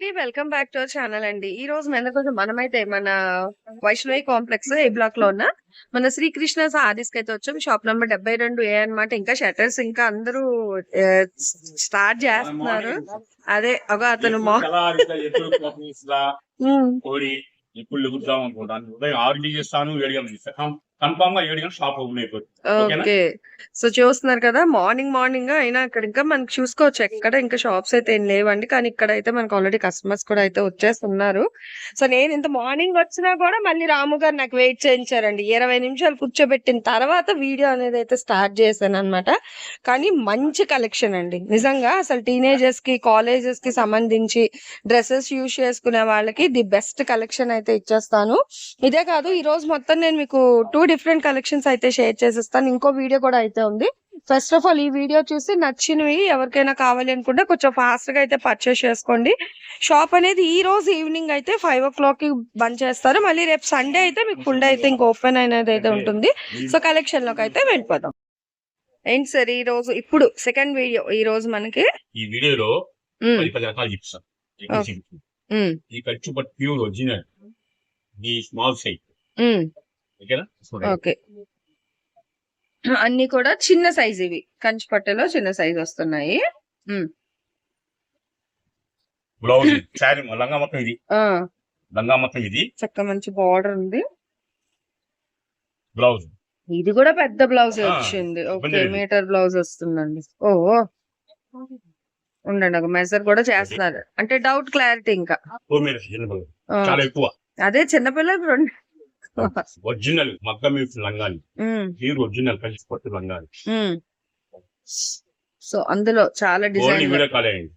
Welcome back to our channel అండి. ఈ రోజు మన కోసం మనమైతే మన వైష్ణవి కాంప్లెక్స్ ఏ బ్లాక్లో ఉన్న మన శ్రీకృష్ణ సారీస్కి అయితే వచ్చాం. షాప్ నంబర్ డెబ్బై రెండు ఏ అన్నమాట. ఇంకా షట్టర్స్ ఇంకా అందరూ స్టార్ట్ చేస్తున్నారు. అదే ఒక అతను ఇప్పుడు ఉదయం ఆరు చేస్తాను కన్ఫామ్గా ఏడు షాప్ ఓపెన్ అయిపోతుంది ఓకే. సో చూస్తున్నారు కదా మార్నింగ్ మార్నింగ్ అయినా ఇక్కడ ఇంకా మనకి చూసుకోవచ్చు. ఎక్కడ ఇంకా షాప్స్ అయితే ఏం లేవండి. కానీ ఇక్కడ అయితే మనకు ఆల్రెడీ కస్టమర్స్ కూడా అయితే వచ్చేస్తున్నారు. సో నేను ఇంత మార్నింగ్ వచ్చినా కూడా మళ్ళీ రాము గారు నాకు వెయిట్ చేయించారండి. ఇరవై నిమిషాలు కూర్చోబెట్టిన తర్వాత వీడియో అనేది అయితే స్టార్ట్ చేశాను అనమాట కానీ మంచి కలెక్షన్ అండి. నిజంగా అసలు టీనేజర్స్కి కాలేజెస్కి సంబంధించి డ్రెస్సెస్ యూజ్ చేసుకునే వాళ్ళకి ది బెస్ట్ కలెక్షన్ అయితే ఇచ్చేస్తాను. ఇదే కాదు ఈ రోజు మొత్తం నేను మీకు టూ డిఫరెంట్ కలెక్షన్స్ అయితే షేర్ చేసేస్తాను. ఇంకో వీడియో కూడా అయితే ఉంది. ఫస్ట్ ఆఫ్ ఆల్ ఈ వీడియో చూసి నచ్చినవి ఎవరికైనా కావాలి అనుకుంటే కొంచెం ఫాస్ట్గా అయితే పర్చేస్ చేసుకోండి. షాప్ అనేది ఈ రోజు ఈవినింగ్ అయితే ఫైవ్ ఓ క్లాక్కి బంద్ చేస్తారు. మళ్ళీ రేపు సండే అయితే మీకు ఫుల్ డే అయితే ఇంకా ఓపెన్ అనేది అయితే ఉంటుంది. సో కలెక్షన్లోకి అయితే వెళ్ళిపోదాం. ఏంటి సార్ ఈ రోజు? ఇప్పుడు సెకండ్ వీడియో ఈ రోజు మనకి? ఈ వీడియోలో ఈ ఖర్చు pure original. Small size. Okay. అన్ని కూడా చిన్న సైజ్ ఇవి. కంచి పట్టెలో చిన్న సైజ్ వస్తున్నాయి. బ్లౌజ్ శారీ లంగా మొత్తం ఇది. ఆ. లంగా మొత్తం ఇది. చక్క మంచి బార్డర్ ఉంది. బ్లౌజ్. ఇది కూడా పెద్ద బ్లౌజ్ వచ్చింది. ఓకే. మీటర్ బ్లౌజ్ వస్తుందండి. ఓ ఉండండి ఒక మెజర్ కూడా చేస్తున్నారు. అంటే డౌట్ క్లారిటీ ఇంకా. అదే చిన్నపిల్లలు రెండు ఒరిజినల్ మగ్గ లంగాని ప్యూర్ ఒరిజినల్ కలిసి పట్టు లంగాని. సో అందులో చాలా డిజైన్ వీడియో కాల్ అయ్యింది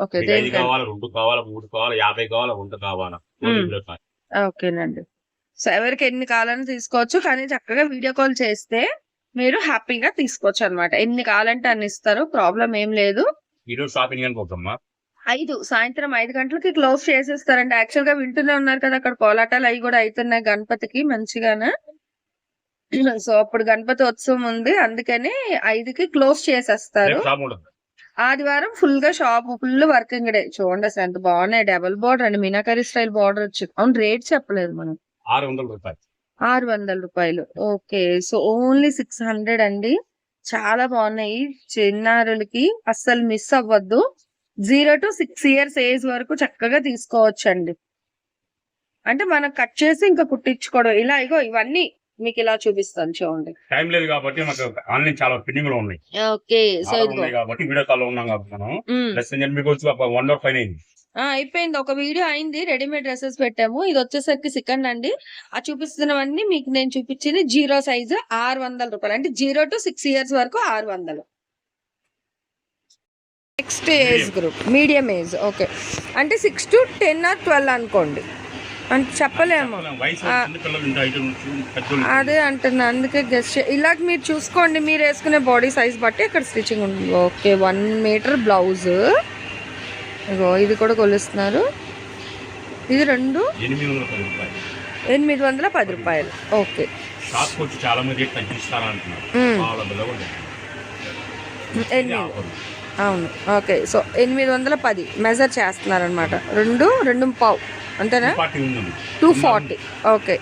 ఓకే ఐదు కావాలా రెండు కావాలా మూడు కావాలా యాభై కావాలా వంద కావాలా? ఓకేనండి. సో ఎవరికి ఎన్ని కావాలని తీసుకోవచ్చు కానీ చక్కగా వీడియో కాల్ చేస్తే మీరు హ్యాపీగా తీసుకోవచ్చు అన్నమాట. ఎన్ని కావాలంటే అన్ని ఇస్తారు ప్రాబ్లం ఏం లేదు. ఈరోజు షాపింగ్ అనుకోకమ్మా ఐదు సాయంత్రం ఐదు గంటలకి క్లోజ్ చేసేస్తారంటే యాక్చువల్గా వింటూనే ఉన్నారు కదా అక్కడ కోలాటాలు అవి కూడా అవుతున్నాయి గణపతికి మంచిగానే. సో అప్పుడు గణపతి ఉత్సవం ఉంది అందుకని ఐదుకి క్లోజ్ చేసేస్తారు. ఆదివారం ఫుల్గా షాప్ ఫుల్ వర్కింగ్ డే. చూడండి అసలు ఎంత బాగున్నాయి. డబుల్ బార్డర్ అండి మీనాకరీ స్టైల్ బార్డర్ వచ్చి. అవును రేట్ చెప్పలేదు మనం. ఆరు వందల రూపాయలు. ఆరు వందల రూపాయలు. Okay so only six hundred అండి. చాలా బాగున్నాయి. చిన్నారులకి అస్సలు మిస్ అవ్వద్దు. Zero to six years age వరకు చక్కగా తీసుకోవచ్చు అండి అంటే మనం కట్ చేసి ఇంకా కుట్టించుకోవడం ఇలా ఇగో ఇవన్నీ మీకు ఇలా చూపిస్తాను చూడండి. టైం లేదు కాబట్టి మాకు ఆన్లైన్ చాలా పెండింగ్లో ఉన్నాయి. ఓకే సో చాలా ఇదిగో. ఉన్నాయి కాబట్టి వీడియో కాల్లో ఉన్నాం కాబట్టి మనం. ఉమ్. ప్లస్ నేను మీకు వచ్చి ఒక వన్ అవర్ పైన అయింది. ఆ, అయిపోయింది. ఒక వీడియో అయింది రెడీమేడ్ డ్రెస్సెస్ పెట్టాము. ఇది వచ్చేసరికి సెకండ్ అండి. ఆ చూపిస్తున్నవన్నీ మీకు నేను చూపించింది జీరో సైజు ఆరు వందల రూపాయలు. అంటే జీరో టు సిక్స్ ఇయర్స్ వరకు ఆరు వందలు. Next age group medium age okay అంటే six to ten or twelve అనుకోండి. అంటే చెప్పలేము. అదే అంటున్నా అందుకే గెస్ట్ ఇలాగ మీరు చూసుకోండి మీరు వేసుకునే బాడీ సైజ్ బట్టి ఇక్కడ స్టిచ్చింగ్ ఉంటుంది ఓకే వన్ మీటర్ బ్లౌజ్ ఇగో ఇది కూడా కొలుస్తున్నారు. ఇది రెండు ఎనిమిది వందల పది రూపాయలు. ఓకే ఎనిమిది. అవును. ఓకే. సో ఎనిమిది వందల పది మెజర్ చేస్తున్నారు అనమాట రెండు రెండు పావు. అంతేనా? Two forty. ఓకే.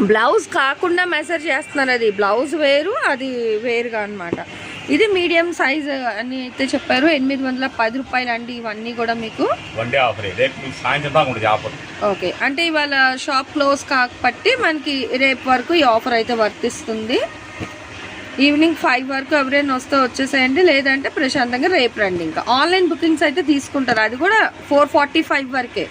బ్లౌజ్ కాకుండా మెజర్ చేస్తున్నారు అది. బ్లౌజ్ వేరు అది వేరుగా అన్నమాట. ఇది మీడియం సైజ్ అని అయితే చెప్పారు. ఎనిమిది వందల పది రూపాయలు అండి ఇవన్నీ కూడా మీకు ఓకే. అంటే ఇవాళ షాప్ క్లోజ్ కాబట్టి మనకి రేపు వరకు ఈ ఆఫర్ అయితే వర్తిస్తుంది. ఈవినింగ్ ఫైవ్ వరకు ఎవరైనా వస్తే వచ్చేసేయండి లేదంటే ప్రశాంతంగా రేపు రండి ఇంకా. ఆన్లైన్ బుకింగ్స్ అయితే తీసుకుంటారు. అది కూడా ఫోర్ ఫార్టీ ఫైవ్ వరకే.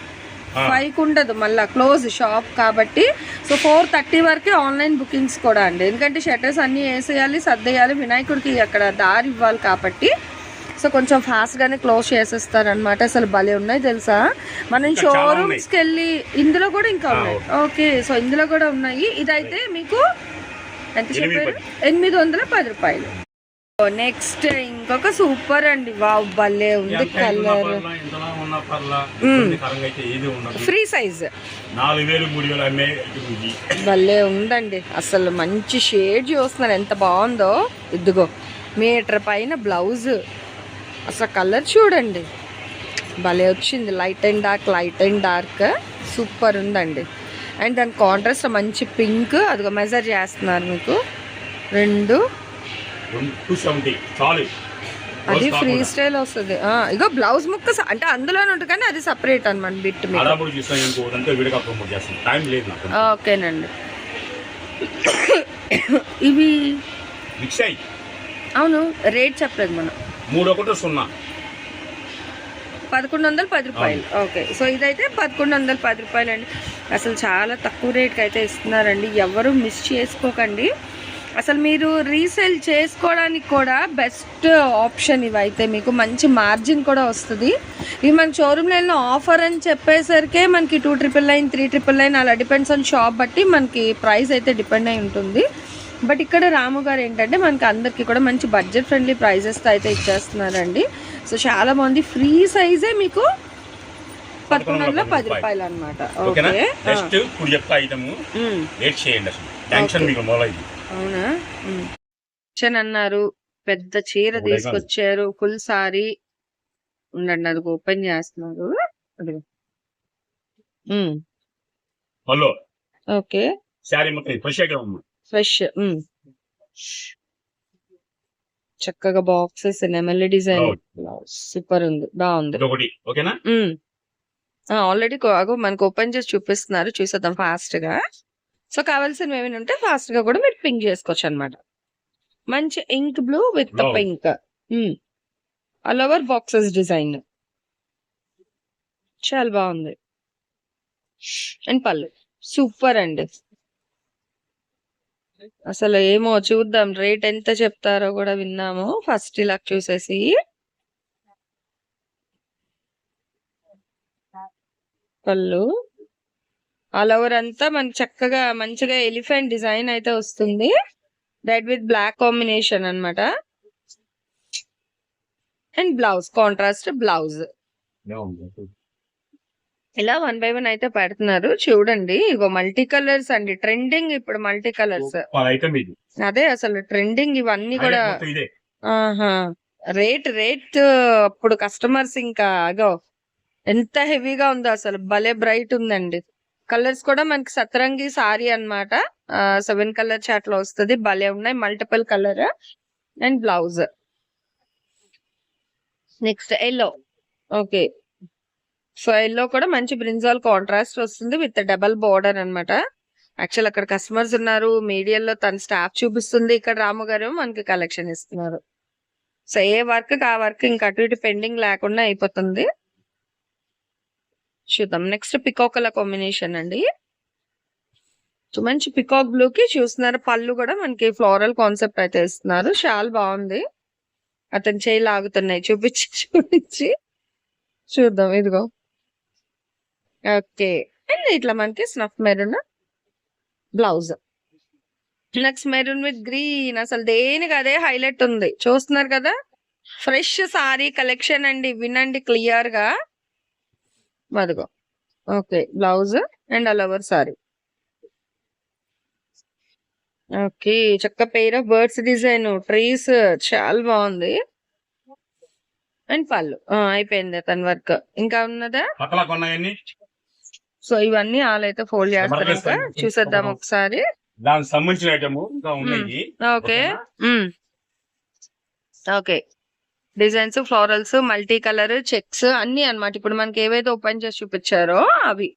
ఉండదు మళ్ళీ క్లోజ్ షాప్ కాబట్టి. సో ఫోర్ థర్టీ వరకే ఆన్లైన్ బుకింగ్స్ కూడా అండి. ఎందుకంటే షట్టర్స్ అన్నీ వేసేయాలి సర్దేయాలి. వినాయకుడికి అక్కడ దారి ఇవ్వాలి కాబట్టి. సో కొంచెం ఫాస్ట్ గానే క్లోజ్ చేసేస్తారు అనమాట అసలు భలే ఉన్నాయి తెలుసా? మనం ఇంకా చాలా ఉన్నాయి. షోరూమ్స్కి వెళ్ళి ఇందులో కూడా ఇంకా ఉన్నాయి. ఓకే సో ఇందులో కూడా ఉన్నాయి. ఇదైతే మీకు ఎంత ఎనిమిది చెప్పారు? ఎనిమిది వందల పది రూపాయలు. నెక్స్ట్ ఇంకొక సూపర్ అండి. వావ్ భలే ఉంది కలర్. Free size. భలే ఉందండి. అసలు మంచి షేడ్ చూస్తున్నారు. ఎంత బాగుందో. ఇదిగో మీటర్ పైన బ్లౌజ్. అసలు కలర్ చూడండి. భలే వచ్చింది. Light and dark light and dark. Super ఉందండి. అండ్ దాని కాంట్రాస్ట్ మంచి పింక్ అదిగో మెజర్ చేస్తున్నారు మీకు. రెండు. అది ఫ్రీ స్టైల్ వస్తుంది. ఇగో బ్లౌజ్ ముక్క అంటే అందులోనే ఉంటుంది కానీ అది సపరేట్ అనమాట బిట్ ఓకేనండి. ఇవి అవును రేట్ చెప్పలేదు మనం. మూడు ఒకటి సున్నా. పదకొండు వందల పది రూపాయలు. ఓకే. సో ఇదైతే పదకొండు వందల పది రూపాయలు అండి అసలు చాలా తక్కువ రేట్కి అయితే ఇస్తున్నారండి. ఎవరు మిస్ చేసుకోకండి. అసలు మీరు రీసేల్ చేసుకోవడానికి కూడా బెస్ట్ ఆప్షన్ ఇవైతే మీకు. మంచి మార్జిన్ కూడా వస్తుంది. ఇవి మన షోరూమ్లో వెళ్ళిన ఆఫర్ అని చెప్పేసరికి మనకి two triple nine three triple nine అలా డిపెండ్స్ ఆన్ షాప్ బట్టి మనకి ప్రైస్ అయితే డిపెండ్ అయి ఉంటుంది. బట్ ఇక్కడ రాము గారు ఏంటంటే మనకి అందరికీ కూడా మంచి బడ్జెట్ ఫ్రెండ్లీ ప్రైజెస్తో అయితే ఇచ్చేస్తున్నారండి. సో చాలా బాగుంది. ఫ్రీ సైజే మీకు పదకొండు వందల పది రూపాయలు. అనమాట ఓకేనా? ఓకే నెక్స్ట్ ఇప్పుడు చెప్తా ఐటమ్. వెయిట్ చేయండి అసలు. Tension Okay. మీకు మొదలైంది అవునా? చని అన్నారు. పెద్ద చీర. తీసుకొచ్చారు. ఫుల్ సారీ ఉండండి అది ఓపెన్ చేస్తున్నారు. హలో ఓకే శారీ మొత్తం ఫ్రెష్. చక్కగా బాక్సెస్ నెమలి డిజైన్. సూపర్ ఉంది బాగుంది ఓకేనా? ఆల్రెడీ మనకు ఓపెన్ చేసి చూపిస్తున్నారు. చూసేద్దాం ఫాస్ట్గా సో కావాల్సినవి ఏమైనా ఉంటే ఫాస్ట్గా కూడా మీరు పింక్ చేసుకోవచ్చు అనమాట మంచి ink blue with. Pink. All over boxes design. చాలా బాగుంది అండ్ పళ్ళు. సూపర్ అండి. అసలు ఏమో చూద్దాం. రేట్ ఎంత చెప్తారో కూడా విన్నాము. ఫస్ట్ ఇలా చూసేసి. పళ్ళు. ఆల్ ఓవర్ అంతా మనకి చక్కగా మంచిగా ఎలిఫెంట్ డిజైన్ అయితే వస్తుంది. రెడ్ విత్ బ్లాక్ కాంబినేషన్ అన్నమాట. అండ్ బ్లౌజ్ కాంట్రాస్ట్ బ్లౌజ్ ఇలా వన్ బై వన్ అయితే పెడుతున్నారు. చూడండి ఇగో మల్టీ కలర్స్ అండి. ట్రెండింగ్ ఇప్పుడు మల్టీ కలర్స్. అదే అసలు ట్రెండింగ్ ఇవన్నీ కూడా ఆహా. రేట్ రేట్ అప్పుడు కస్టమర్స్ ఇంకా అగో ఎంత హెవీగా ఉందో అసలు. భలే బ్రైట్ ఉందండి. కలర్స్ కూడా మనకి సతరంగి సారీ అన్నమాట. సెవెన్ కలర్ చాట్లో వస్తుంది. భలే ఉన్నాయి. Multiple colour and blouse. Next yellow. Okay. So yellow కూడా మంచి బ్రింజాల్ కాంట్రాస్ట్ వస్తుంది విత్ డబల్ బోర్డర్ అన్నమాట. యాక్చువల్ అక్కడ కస్టమర్స్ ఉన్నారు. మీడియాలో తన స్టాఫ్ చూపిస్తుంది. ఇక్కడ రాము గారు మనకి కలెక్షన్ ఇస్తున్నారు. సో ఏ వర్క్ ఆ వర్క్ ఇంకా అటు ఇటు పెండింగ్ లేకుండా అయిపోతుంది. చూద్దాం. నెక్స్ట్ పికాక్ కాంబినేషన్ అండి. సో మంచి పికాక్ బ్లూ కి చూస్తున్నారు. పళ్ళు కూడా మనకి ఫ్లోరల్ కాన్సెప్ట్ అయితే ఇస్తున్నారు. చాలా బాగుంది. అతని చేయి లాగుతున్నాయి. చూపించి చూపించి. చూద్దాం. ఇదిగో. ఓకే. అండ్ ఇట్లా మనకి snuff maroon? Blouse. Next maroon with green. అసలు దేనికి అదే హైలైట్ ఉంది. చూస్తున్నారు కదా? ఫ్రెష్ సారీ కలెక్షన్ అండి. వినండి క్లియర్గా మదిగో okay. Blouse and all over sari. Okay. చక్క pair of birds design. Trees చాలా బాగుంది. అండ్ పళ్ళు. అయిపోయింది తన వర్క్. ఇంకా ఉన్నదా? సో ఇవన్నీ వాళ్ళైతే ఫోల్డ్ చేస్తారు ఇంకా చూసేద్దాం ఒకసారి. దానికి సంబంధించిన ఐటమ్ ఉన్నాయి. Okay. Okay. Designs florals multi colour checks అన్ని అన్నమాట. ఇప్పుడు మనకి ఏవైతే ఓపెన్ చేసి చూపించారో అవి.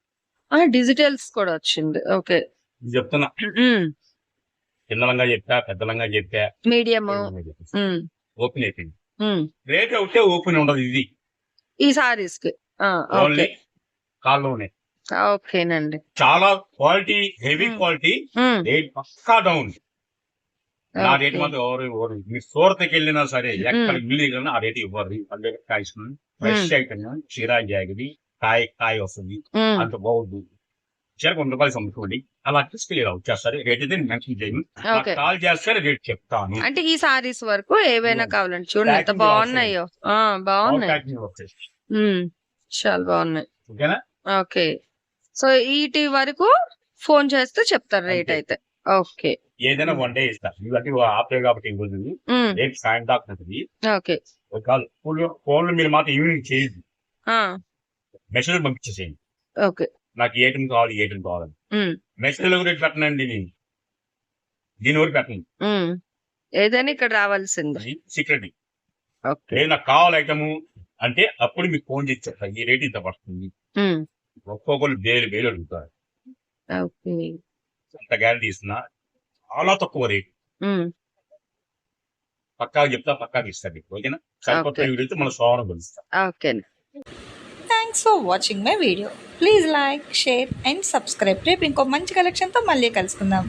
ఆ డిజిటల్స్ కూడా వచ్చింది. ఓకే. చెప్తున్నా. చిన్నలంగా చెప్పా పెద్దలంగా చెప్పా. మీడియం ఓపెన్ అయిపోయింది. రేట్ అవుతే ఓపెన్ ఉండదు ఇది. ఈ సారీస్కి. కాల్లోనే ఓకేనండి. చాలా క్వాలిటీ హెవీ. క్వాలిటీ. రేట్ పక్కా డౌన్. నా రేట్. మాత్రం ఎవరు మీ సూరత్కి వెళ్ళినా సరే ఎక్కడ వెళ్ళినా ఆ రేట్ ఇవ్వరు. అంటే ఫ్రెష్ ఐటమ్ చీరా జాగిరి కాయ కాయ వస్తుంది. అంత బాగుంది. చీర వంద రూపాయలు అమ్ముకోండి. అలా తీసుకెళ్ళి వచ్చేస్తారు రేట్ అయితే నేను మెన్షన్ చేయను. కాల్ చేస్తారు రేట్ చెప్తాను. అంటే ఈ సారీస్ వరకు ఏవైనా. కావాలండి. చూడండి ఎంత బాగున్నాయో. ఆ బాగున్నాయి. చాలా బాగున్నాయి. ఓకేనా? ఓకే. సో వీటి వరకు ఫోన్ చేస్తే చెప్తారు రేట్. అయితే. ఓకే. ఏదైనా వన్ డే ఇస్తారు ఇవన్నీ ఆపే కాబట్టి ఉమ్, రేపు సాయంత్రం దాకా ఉంటుంది ఓకే ఫోన్లు మీరు మాత్రం ఈవినింగ్ చేయదు మెసేజ్ పంపించేసేయండి. ఓకే. నాకు ఏటం కావాలి ఏటం కావాలి. ఉమ్, మెసేజ్ గురించి పెట్టనండి నేను. దీని వరకు పెట్టండి. ఏదైనా ఇక్కడ రావాల్సిందే. Secret okay. నాకు కావాలి ఐటము అంటే అప్పుడు మీకు ఫోన్ చేసి చెప్తాను ఈ రేట్ ఇంత పడుతుంది. ఒక్కొక్కరు వేలు వేలు అడుగుతారు. ఓకే. అంత గ్యారంటీ ఇస్తున్నా చాలా తక్కువ రేట్. పక్కా చెప్తా పక్కాకి ఇస్తాను మీకు. ఓకేనా? సరికొత్త. వీడియోతో మన సోమరం కలుస్తాం. Okay thanks for watching my video please like share and subscribe రేపు ఇంకో మంచి కలెక్షన్తో మళ్ళీ కలుసుకుందాం.